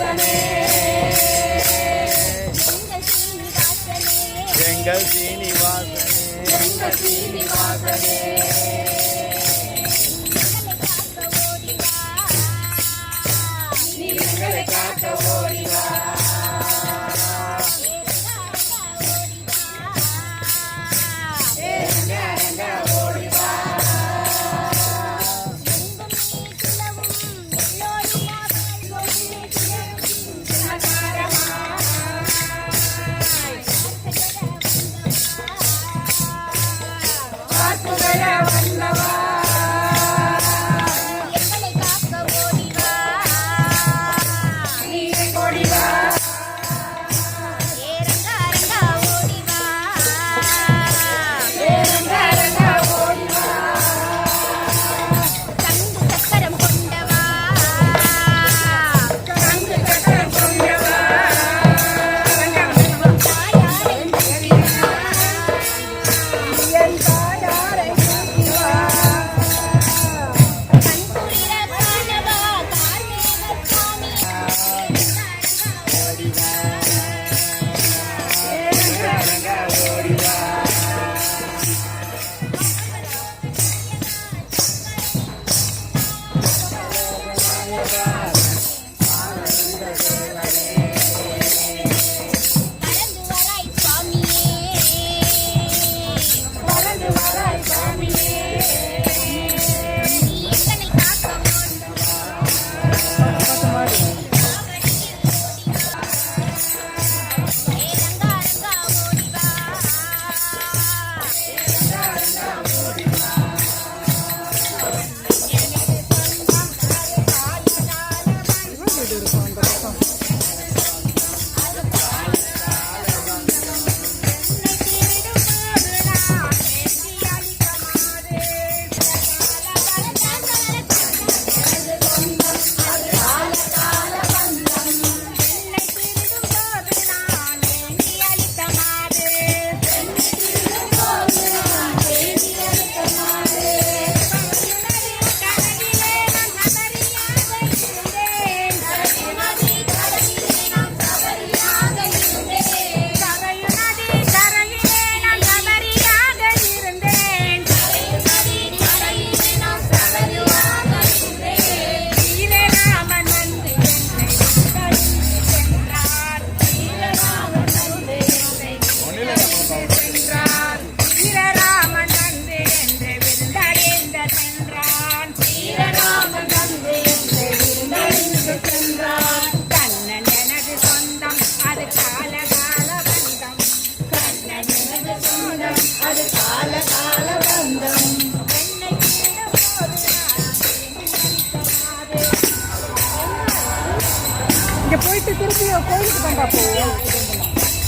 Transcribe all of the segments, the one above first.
சீனிவாசனே எங்கள் சீனிவாசனே எங்கள் சீனிவாசனே போயிட்டு திருப்பி கோயிலுக்கு தான்டா போவோம்.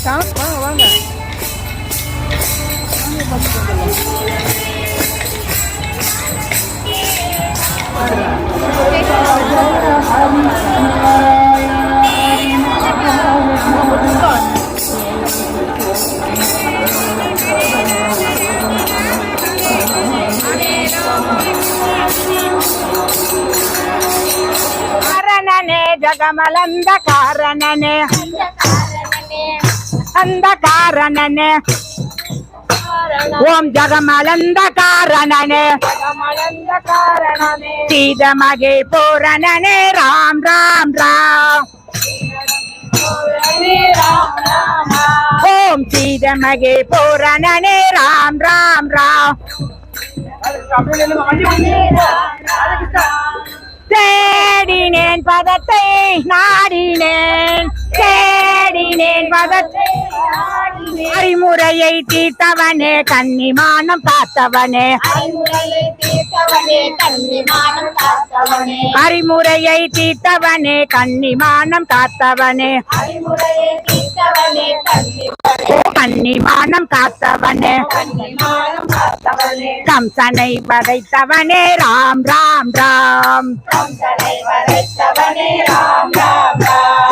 சாம் வாங்க வாங்க. வாங்க பார்த்துட்டு கமலந்த காரணனே அந்த காரணனே ஓம் ஜகமலந்த காரணனே சீதமகே பூரணனே. ராம் ராம் ராம் ஓம் சீதமகே பூரணனே. ராம் ராம் ராம் தேடினேன் பதத்தை நாடினேன். தேடினேன் பதத்தை அறிமுறையை தீர்த்தவனே கன்னிமானம் காத்தவனே. அறிமுறையை தீர்த்தவனே கன்னிமானம் காத்தவனே. அறிமுறையை தீர்த்தவனே கன்னிமானம் கன்னி கன்னிமானம் காத்தவனே. கம்சனை பதைத்தவனே ராம் ராம் ராம்.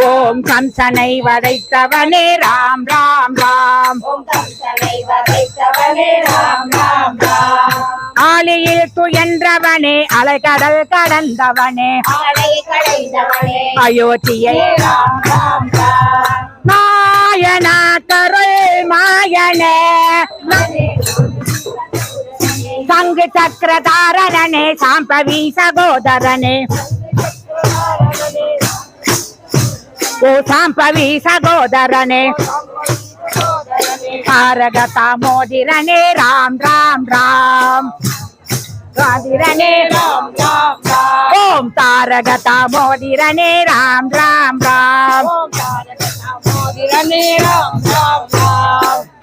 ஓம் கம்சனை வதைத்தவனே. ராம் ராம் ராம். ஆலியில் துயன்றவனே. அலைக்கடல் கடந்தவனே. அயோத்தியை நாயனா கருள் மாயனே. சங்கு சக்கரதாரணனே சாம்பவி சகோதரனே ஓ சாம்பவி சகோதரனே தாரகத மோதிரனே ராம் ராம் ராம். ராம் ஓம் தாரகத மோதிரனே ராம் ராம் ராம்.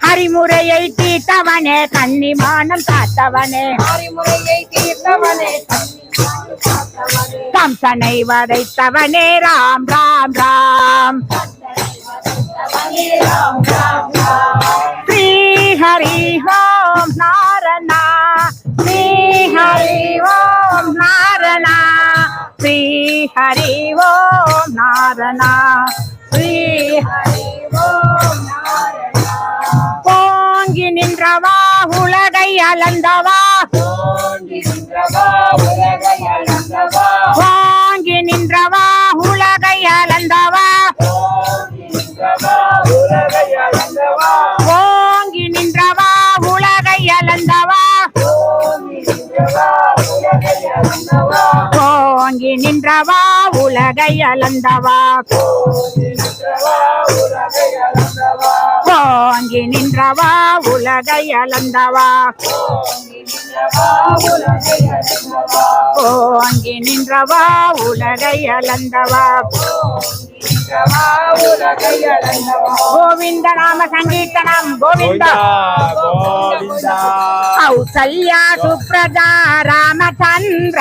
ஹரிமுறையை தீர்த்தவனே கன்னிமானம் காத்தவனே. அறிமுறையை தீர்த்தவனே கம்சனை வதைத்தவனே ராம் ராம் ராம். ஸ்ரீ ஹரி ஓம் நாரணா ஹரி ஓம் நாரணா. ஸ்ரீ ஹரி ஓம் நாரணா. ஸ்ரீ ஹரி ஓம் நாரணா போங்கி நின்றவா உலகை அளந்தவா. வாங்கி நின்றவா Oh, ஓங்கி நின்றவா உலகை அளந்தவா ஓங்கி நின்றவா உலகை அளந்தவா ஓங்கி நின்றவா உலகை அளந்தவா கோவிந்த நாம சங்கீர்த்தனம் கோவிந்தா గోవిందా కౌసల్యా సుప్రజా రామచంద్ర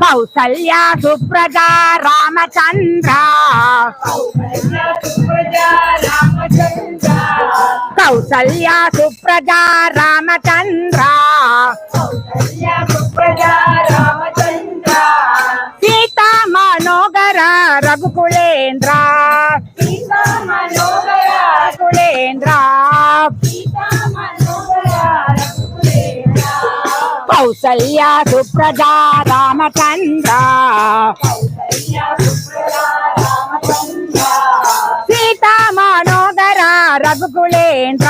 కౌసల్యా సుప్రజా రామచంద్ర. కౌసల్యా సుప్రజా రామచంద్ర. సీతా మనోగర రఘుకులేంద్ర. కౌసల్యా సుప్రజా రామచంద్ర. సీతా మనోగర రఘుకులేంద్ర.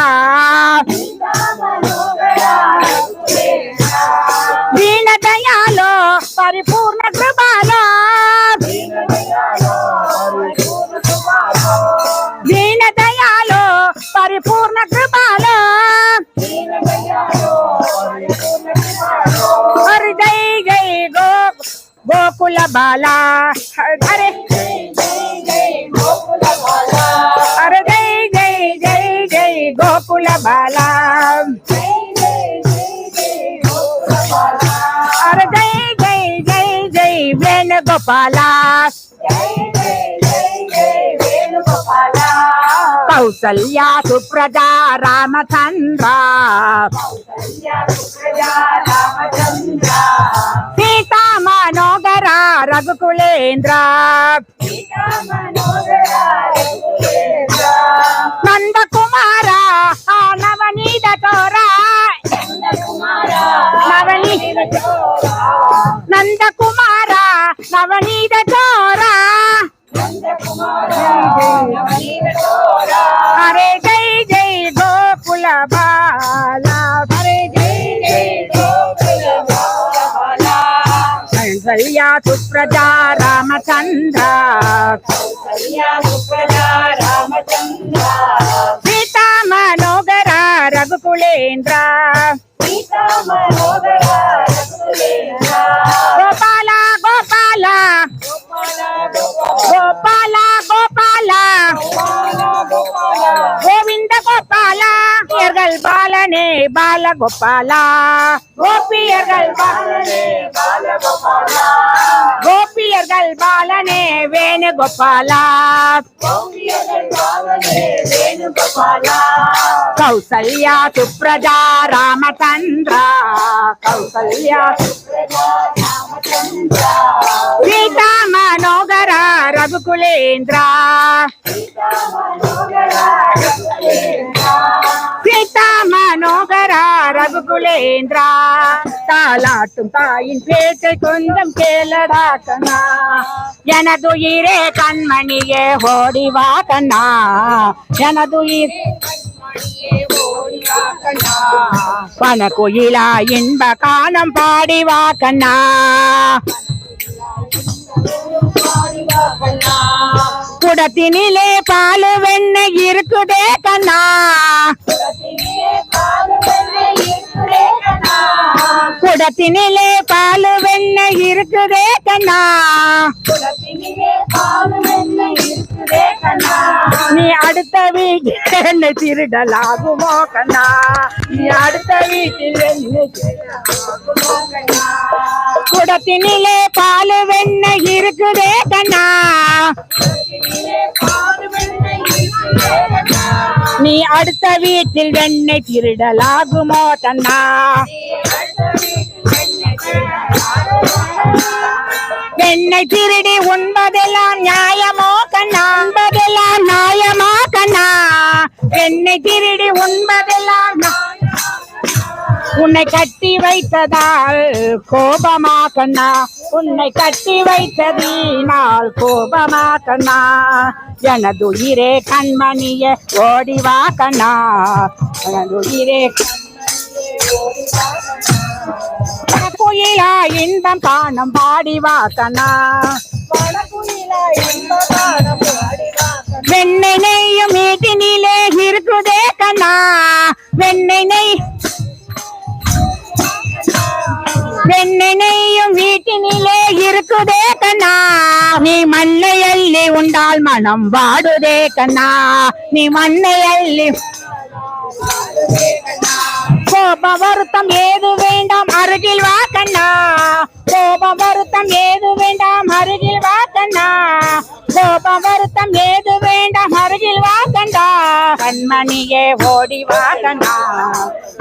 దీనదయాలో పరిపూర్ణ కృపాలో. దీనదయాలో పరిపూర్ణ కృపాలో. हर जय जय गो गोकुल बाला हरे हर जय जय जय जय गोकुल बाला हर जय जय जय जय बेन गोपाला కౌసల్యా సుప్రజా రామచంద్ర. సీతా మనోగర రఘుకులేంద్ర. నందకుమార నవనీత చోరా. నందకుమార నవనీత చోరా. हरे जय जय गोकुल बाला हरे जय जय गोकुल बाला कौसल्या सुप्रजा रामचंद्र कौसल्या सुप्रजा रामचंद्र सीता मनोगरा रघुकुलेन्द्र सीता मनोगरा रघुकुलेन्द्र गोपाला गोपाला గోపాల గోపాల. గోవింద గోపాల ఎర్గల్ బాలనే బాల గోపాల. గోపి ఎర్గల్ గోపి ఎర్గల్ బాలనే వేణు గోపాల. కౌసల్య సుప్రజా రామచంద్ర. కౌసల్య సుప్రజా ಗೀತಾ ಮನೋಗರ ರಘುಕುಲೇಂದ್ರ ಗೀತಾ மனோகர ரகுகுலேந்திரா. தாலாட்டும் தாயின் பேச்சை கொஞ்சம் கேளடா கண்ணா. எனதுயிரே கண்மணியே ஓடிவா கண்ணா. கண்மணியே பனகுயிலா இன்ப கானம் பாடி வா கண்ணா. குடத்தினிலே பால் வெண்ணெய் இருக்குதே கண்ணா. குடத்தினிலே பால் வெண்ணெய் இருக்குதே கண்ணா. நீ அடுத்த வீட்டில் என்ன திருடலாகுமோ கண்ணா. நீ அடுத்த வீட்டில் என்ன குடத்தினிலே பால் வெண்ண இருக்குதே கண்ணா. நீ அடுத்த வீட்டில் வெண்ணெய் திருடலாகுமோ கண்ணா. வெண்ணெய் திருடி உண்பதெல்லாம் நியாயமோ கண்ணா. உண்பதெல்லாம் நாயமா கண்ணா? என்னை திருடி உண்பதெல்லாம் உன்னை கட்டி வைத்ததால் கோபமா கண்ணா? உன்னை கட்டி வைத்ததினால் கோபமா கண்ணா? எனதுயிரே கண்மணிய ஓடிவா கண்ணா. எனதுயிரே கண்மணியே ஓடிவா கண்ணா. குயிலா இன்பம் தானம் பாடி வாசனா கண்ணா. வெண்ணெய் நெய்யும் வீட்டினிலே இருக்குதே கண்ணா. வெண்ணெய் நெய் வெண்ணெய் நெய்யும் வீட்டினிலே இருக்குதே கண்ணா. நீ மண்ணை அள்ளி உண்டால் மனம் வாடுதே கண்ணா. நீ மண்ணை அள்ளி கோப வருத்தம் ஏது வேண்டாம் அருகில் வா கண்ணா. கோப வருத்தம் ஏது வேண்டாம் அருகில் வா கண்ணா. கோப வருத்தம் ஏது வேண்டாம் அருகில் வா கண்டா மணியே ஓடி வாக்கனா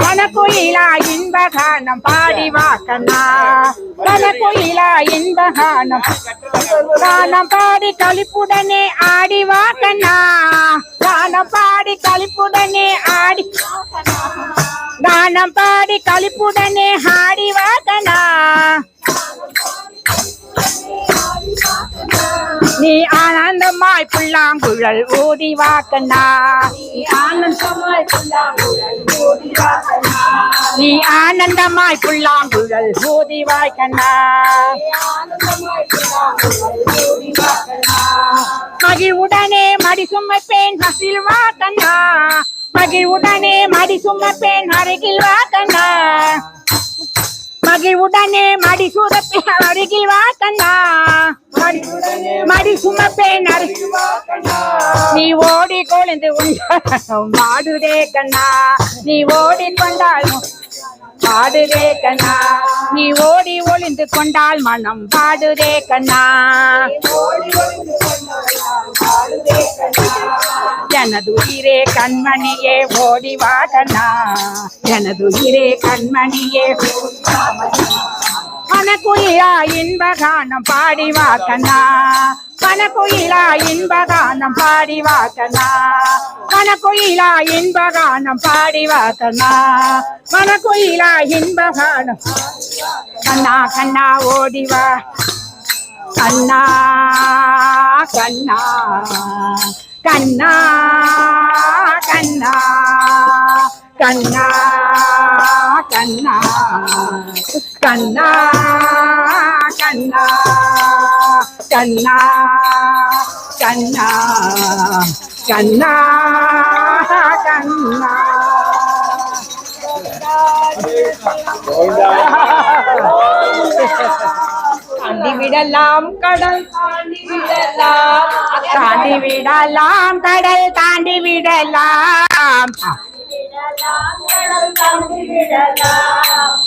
வனக்குயிலா இன்பகானம் பாடி வாக்கனா வனக்குயிலா இன்பகானம் கானம். பாடி கழிப்புடனே ஆடி வாக்கனா கானம் பாடி கழிப்புடனே ஆடி கானம் பாடி கழிப்புடனே ஆடி வாக்கனா நீ ஆனந்தமாய் புல்லாங்குழல் ஊதி வா கண்ணா. நீ ஆனந்தமாய் புல்லாங்குழல் ஊதி வா கண்ணா. நீ ஆனந்தமாய் புல்லாங்குழல் ஊதி வா கண்ணா. மகிழ்வுடனே மடி சுமப்பேன் மசில் வா கண்ணா. மகிழ்வுடனே மடி சுமப்பேன் அருகில் வா கண்ணா. மகிழ்வுடனே மடி சுரப்பேன் அருகில் வா கண்ணா. மடி- சுமப்பே சுமப்பேன் நீ ஓடி கொழுந்து உண்டால் மாடுதே கண்ணா. நீ ஓடி கொண்டாலும் பாடுதே கண்ணா நீ ஓடி ஒளிந்து கொண்டால் மனம் பாடுதே கண்ணா எனது உயிரே கண்மணியே ஓடி வா கண்ணா எனது உயிரே கண்மணியே. பனக்குயிலா இன்பகானம் பாடி வாக்கனா பனக்குயிலா இன்பகானம் பாடி வாக்கனா பனக்குயிலா இன்பகானம் பாடி வாக்கனா பனக்குயிலா இன்பகானம் கண்ணா கண்ணா ஓடிவா கண்ணா கண்ணா கண்ணா கண்ணா கண்ணா கண்ணா. கண்ணா கண்ணா கண்ணா கண்ணா கண்ணா கண்ணா தாண்டி விடலாம் கடல் தாண்டி விடலாம் தாண்டி விடலாம் கடல் தாண்டி விடலாம்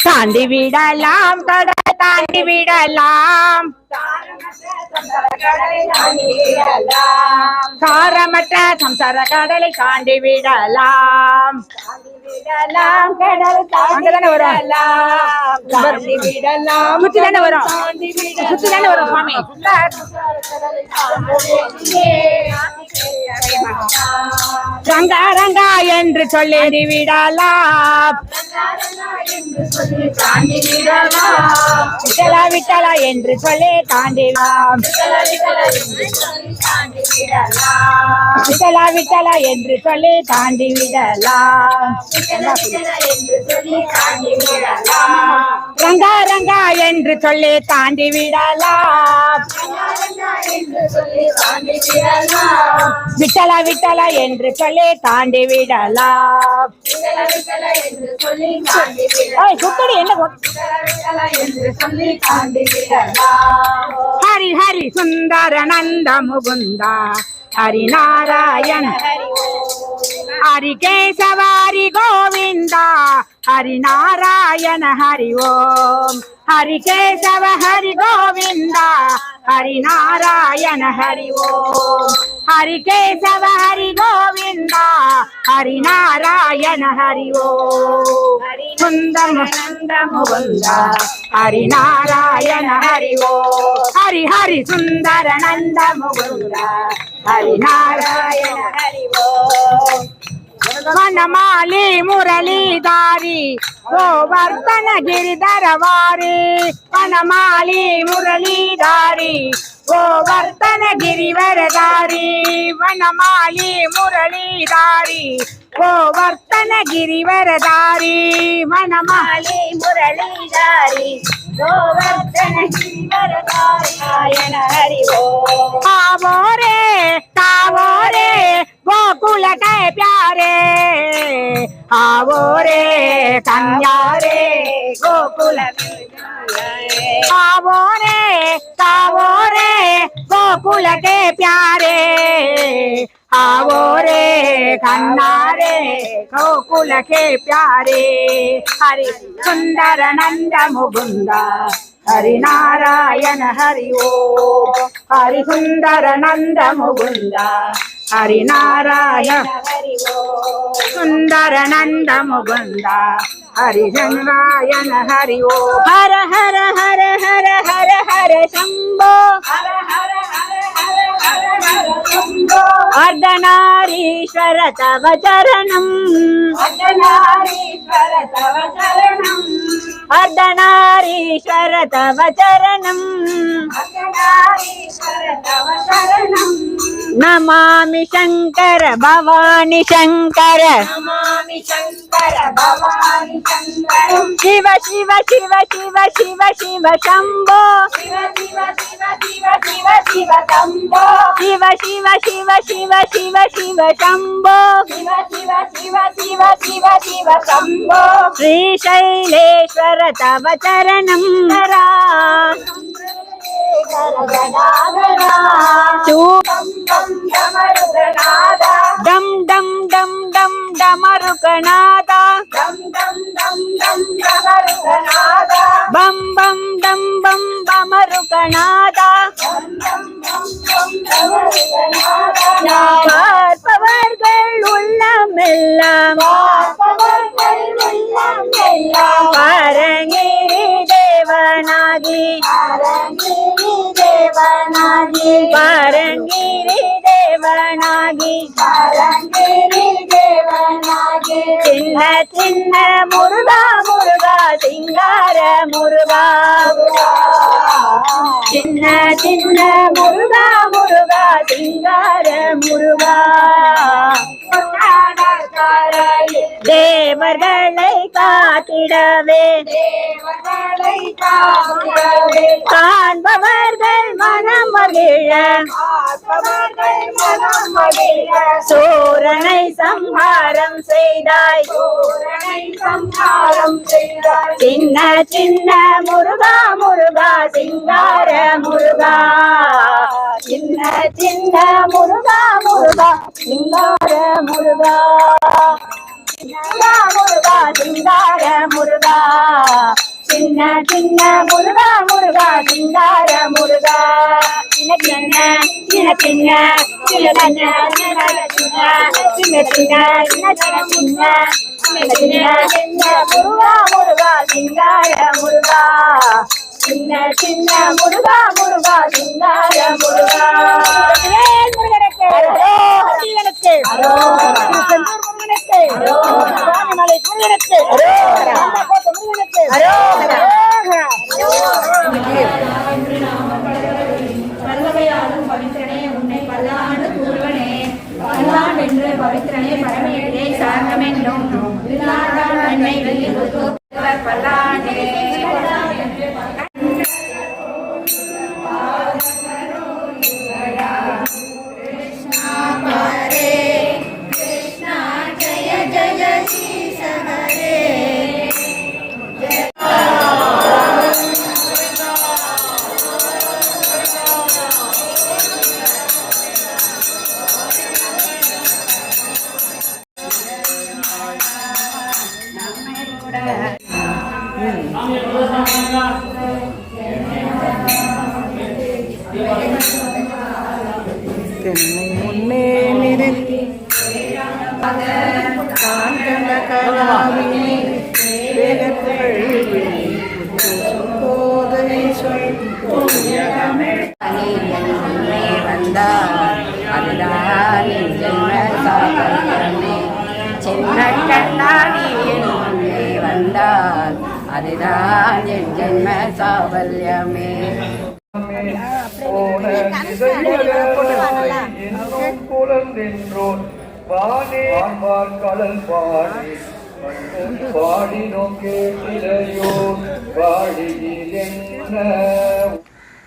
தாண்டி விடலாம் கடல் தாண்டி விடலாம். காரமற்ற சம்சார கடலை தாண்டி விடலாம். விடலாம் கடல் தாண்டி விடலாம் தாண்டி விடலாம் சுத்தி தானே வரும். சுத்தி தானே வரும் சுவாமி. ரங்கா ரங்கா என்று சொல்லி விடலாம். விட்டலா விட்டலா என்று சொல்லி தாண்டிலாம் விட்டலா விட்டலா என்று சொல்லி தாண்டி விடலாம். ரங்கா ரங்கா என்று சொல்லி தாண்டி விடலாம் விட்டலா விட்டலா என்று சொல்லி தாண்டி விடலாம் ஏய், சுத்தடி என்ன హరి హరి సుందర నంద ముగుంద హరి నారాయణ. హరి కేశవారి గోవింద ஹரி நாராயண ஹரி ஓம். ஹரி கேசவ ஹரி கோவிந்தா. ஹரி நாராயண ஹரி ஓம். ஹரி கேசவ ஹரி கோவிந்தா. ஹரி நாராயண ஹரி ஓம். சுந்தர நந்த முகுந்தா ஹரி நாராயண ஹரி ஓம். ஹரி ஹரி சுந்தர நந்த முகுந்தா ஹரி நாராயண ஹரி ஓம். వనమ అలీ మురళీధారి గోవర్ధన గిరిధరవారి వనమ అలీ మురళీధారి గోవర్ధన గిరివరదారి వనమాలి మురళీధారి గోవర్ధన గిరివరదారి వనమాలి మురళీధారి నారాయణ హరి తావో రే తావో రే గోకుల कन्या रे गोकुल आवो रे रे गोकुल के प्यारे। आवो रे खन्ना रे गोकुल के प्यारे हरि सुंदर नंद मुकुंदा हरि नारायण हरि ओ। हरि सुंदर नंद मुकुंदा హరి నారాయణ సుందర నంద ముగుంద హరి నారాయణ హరి ఓ హర హర హర హర హర హర శంభో హర హర హర హర हर हर हर हर शंभो अर्धनारीश्वर तव चरणम् अर्धनारीश्वर तव चरणम् अर्धनारीश्वर तव चरणम् अर्धनारीश्वर तव चरणम् नमामि शङ्कर भवानि शङ्कर नमामि शङ्कर भवानि शङ्कर शिव शिव शिव शिव शिव शिव शम्भो शिव शिव शिव शिव शिव शिव शम्भो శివ శివ శివ శివ శివ శివ శంభో. శివ శివ శివ శివ శివ శివ శంభో శ్రీశైలేశ్వర తవ చరణం డమ్ డమ్ డమ్ డమ్ டமருகநாதா பம் பம் டம் பம் பமருகநாதா பார்ப்பவர்கள் உள்ளம் எல்லாம் அரங்கேறி தேவனாகி. தேவனாகி. பரங்கிரி தேவனாகி. பரங்கிரி சின்ன சின்ன முருகா முருகா சிங்கார முருகா. சின்ன சின்ன முருகா முருகா சிங்கார முருகா. தேவர்களை காத்திடவே. காண்பவர்கள் மனம் மகிழ. சூரனை சம்ஹாரம் செய்தாய். சின்ன சின்ன முருகா முருகா சிங்கார முருகா. சின்ன சின்ன முருகா முருகா சிங்கார முருகா. சின்ன முருகா சிங்கார முருகா சின்ன சின்ன முருகா முருகா சிங்கார முருகா சின்ன சின்ன சின்ன சின்ன சின்ன சின்ன சின்ன சின்ன சின்ன சின்ன சின்ன சின்ன முருகா முருகா சிங்கார முருகா சின்ன சின்ன முருகா முருகா சிங்கார முருகா முருகனுக்கு முருகனுக்கு சாமிமலை முருகனுக்கு அம்பாக்கோட்டை முருகனுக்கு நல்லவையாலும் பவித்திரனே உன்னை பல்லாண்டு கூறுவனே பல்லாண்டு என்று பவித்திரனே பரமையிலே வந்தாள் அதுதான் ஜென்ம சாகரமே சின்ன கண்ணாடி என்னே வந்தாள் அதுதான் பாடி கடல் பாடியில் என்ன